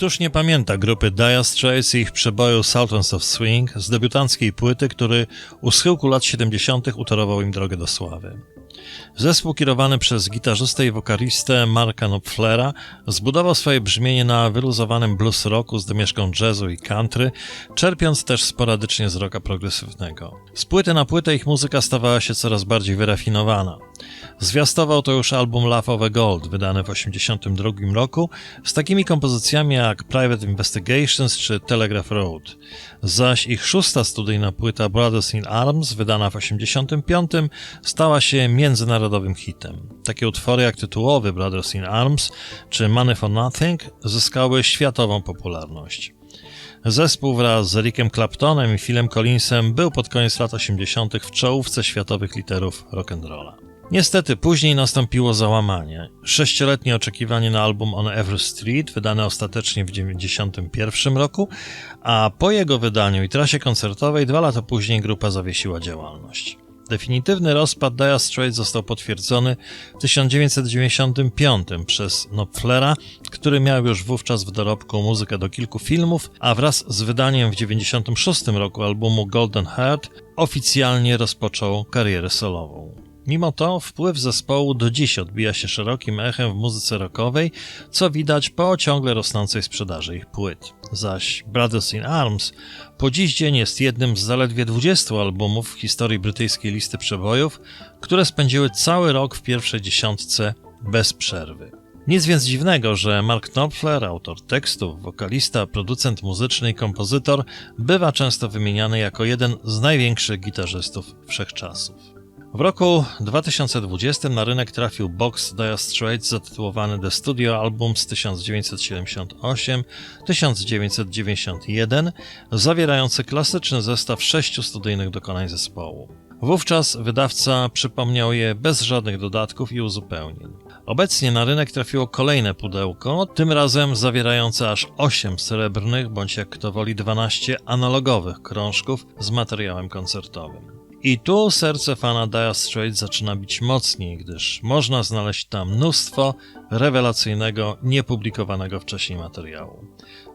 Któż nie pamięta grupy Dire Straits i ich przeboju Sultans of Swing z debiutanckiej płyty, który u schyłku lat 70. utorował im drogę do sławy. Zespół kierowany przez gitarzystę i wokalistę Marka Knopflera zbudował swoje brzmienie na wyluzowanym blues rocku z domieszką jazzu i country, czerpiąc też sporadycznie z rocka progresywnego. Z płyty na płytę ich muzyka stawała się coraz bardziej wyrafinowana. Zwiastował to już album Love of a Gold, wydany w 1982 roku, z takimi kompozycjami jak Private Investigations czy Telegraph Road. Zaś ich szósta studyjna płyta Brothers in Arms, wydana w 1985, stała się międzynarodowym hitem. Takie utwory jak tytułowy Brothers in Arms czy Money for Nothing zyskały światową popularność. Zespół wraz z Rickiem Claptonem i Philem Collinsem był pod koniec lat 80. w czołówce światowych literów rock'n'rolla. Niestety później nastąpiło załamanie. Sześcioletnie oczekiwanie na album On Every Street, wydane ostatecznie w 1991 roku, a po jego wydaniu i trasie koncertowej dwa lata później grupa zawiesiła działalność. Definitywny rozpad Dire Straits został potwierdzony w 1995 przez Knopflera, który miał już wówczas w dorobku muzykę do kilku filmów, a wraz z wydaniem w 1996 roku albumu Golden Heart oficjalnie rozpoczął karierę solową. Mimo to wpływ zespołu do dziś odbija się szerokim echem w muzyce rockowej, co widać po ciągle rosnącej sprzedaży ich płyt. Zaś Brothers in Arms po dziś dzień jest jednym z zaledwie 20 albumów w historii brytyjskiej listy przebojów, które spędziły cały rok w pierwszej dziesiątce bez przerwy. Nic więc dziwnego, że Mark Knopfler, autor tekstów, wokalista, producent muzyczny i kompozytor, bywa często wymieniany jako jeden z największych gitarzystów wszechczasów. W roku 2020 na rynek trafił box Dire Straits zatytułowany The Studio Album z 1978-1991, zawierający klasyczny zestaw sześciu studyjnych dokonań zespołu. Wówczas wydawca przypomniał je bez żadnych dodatków i uzupełnień. Obecnie na rynek trafiło kolejne pudełko, tym razem zawierające aż 8 srebrnych, bądź jak kto woli 12 analogowych krążków z materiałem koncertowym. I tu serce fana Dire Straits zaczyna bić mocniej, gdyż można znaleźć tam mnóstwo rewelacyjnego, niepublikowanego wcześniej materiału.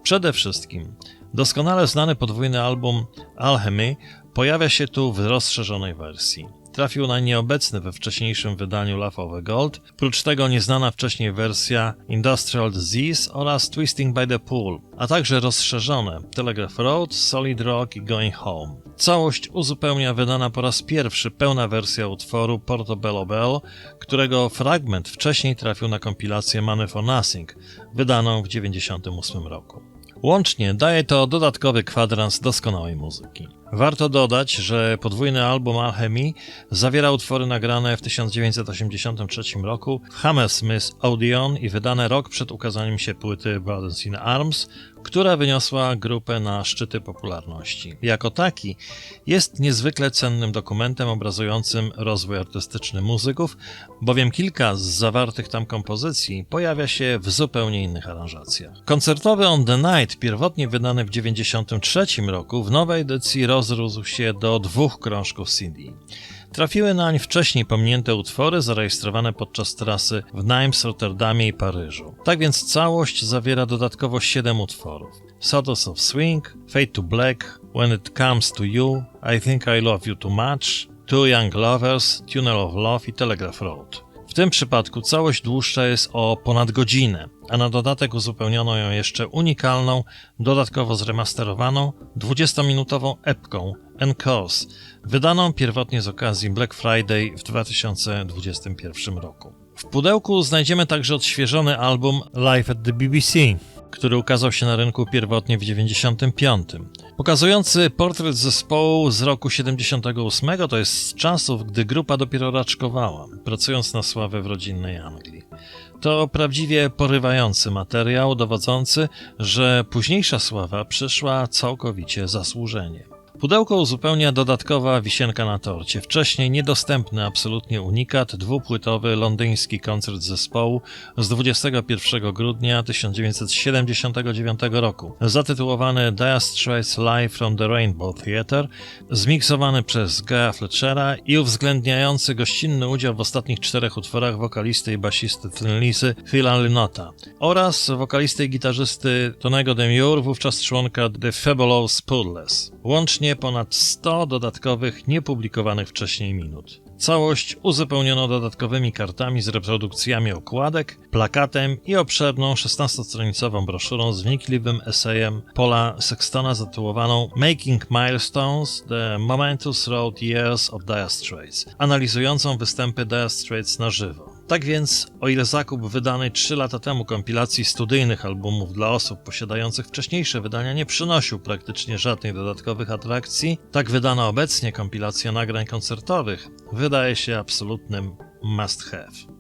Przede wszystkim doskonale znany podwójny album Alchemy pojawia się tu w rozszerzonej wersji trafił na nieobecny we wcześniejszym wydaniu Over Gold, prócz tego nieznana wcześniej wersja Industrial Disease oraz Twisting by the Pool, a także rozszerzone Telegraph Road, Solid Rock i Going Home. Całość uzupełnia wydana po raz pierwszy pełna wersja utworu Portobello Bell, którego fragment wcześniej trafił na kompilację Money for Nothing, wydaną w 1998 roku. Łącznie daje to dodatkowy kwadrans doskonałej muzyki. Warto dodać, że podwójny album Alchemy zawiera utwory nagrane w 1983 roku w Hammersmith Odeon i wydane rok przed ukazaniem się płyty Brothers in Arms, która wyniosła grupę na szczyty popularności. Jako taki jest niezwykle cennym dokumentem obrazującym rozwój artystyczny muzyków, bowiem kilka z zawartych tam kompozycji pojawia się w zupełnie innych aranżacjach. Koncertowy On the Night, pierwotnie wydany w 1993 roku, w nowej edycji rozrósł się do dwóch krążków CD. Trafiły nań wcześniej pominięte utwory zarejestrowane podczas trasy w Nimes, Rotterdamie i Paryżu. Tak więc całość zawiera dodatkowo 7 utworów. Sotos of Swing, Fade to Black, When It Comes to You, I Think I Love You Too Much, Two Young Lovers, Tunnel of Love i Telegraph Road. Tym przypadku całość dłuższa jest o ponad godzinę, a na dodatek uzupełniono ją jeszcze unikalną, dodatkowo zremasterowaną, 20-minutową epką Encores, wydaną pierwotnie z okazji Black Friday w 2021 roku. W pudełku znajdziemy także odświeżony album Live at the BBC, który ukazał się na rynku pierwotnie w 95. Pokazujący portret zespołu z roku 78, to jest z czasów, gdy grupa dopiero raczkowała, pracując na sławę w rodzinnej Anglii. To prawdziwie porywający materiał, dowodzący, że późniejsza sława przyszła całkowicie zasłużenie. Pudełko uzupełnia dodatkowa wisienka na torcie. Wcześniej niedostępny absolutnie unikat, dwupłytowy londyński koncert zespołu z 21 grudnia 1979 roku, zatytułowany Dire Straits Live from the Rainbow Theatre, zmiksowany przez Gaia Fletchera i uwzględniający gościnny udział w ostatnich czterech utworach wokalisty i basisty Thin Lizzy Phila Lynota oraz wokalisty i gitarzysty Tonego Demure, wówczas członka The Fabulous Poodles. Łącznie ponad 100 dodatkowych, niepublikowanych wcześniej minut. Całość uzupełniono dodatkowymi kartami z reprodukcjami okładek, plakatem i obszerną 16-stronicową broszurą z wnikliwym esejem Paula Sextona zatytułowaną Making Milestones – The Momentous Road Years of Dire Straits, analizującą występy Dire Straits na żywo. Tak więc, o ile zakup wydanej 3 lata temu kompilacji studyjnych albumów dla osób posiadających wcześniejsze wydania nie przynosił praktycznie żadnych dodatkowych atrakcji, tak wydana obecnie kompilacja nagrań koncertowych wydaje się absolutnym must have.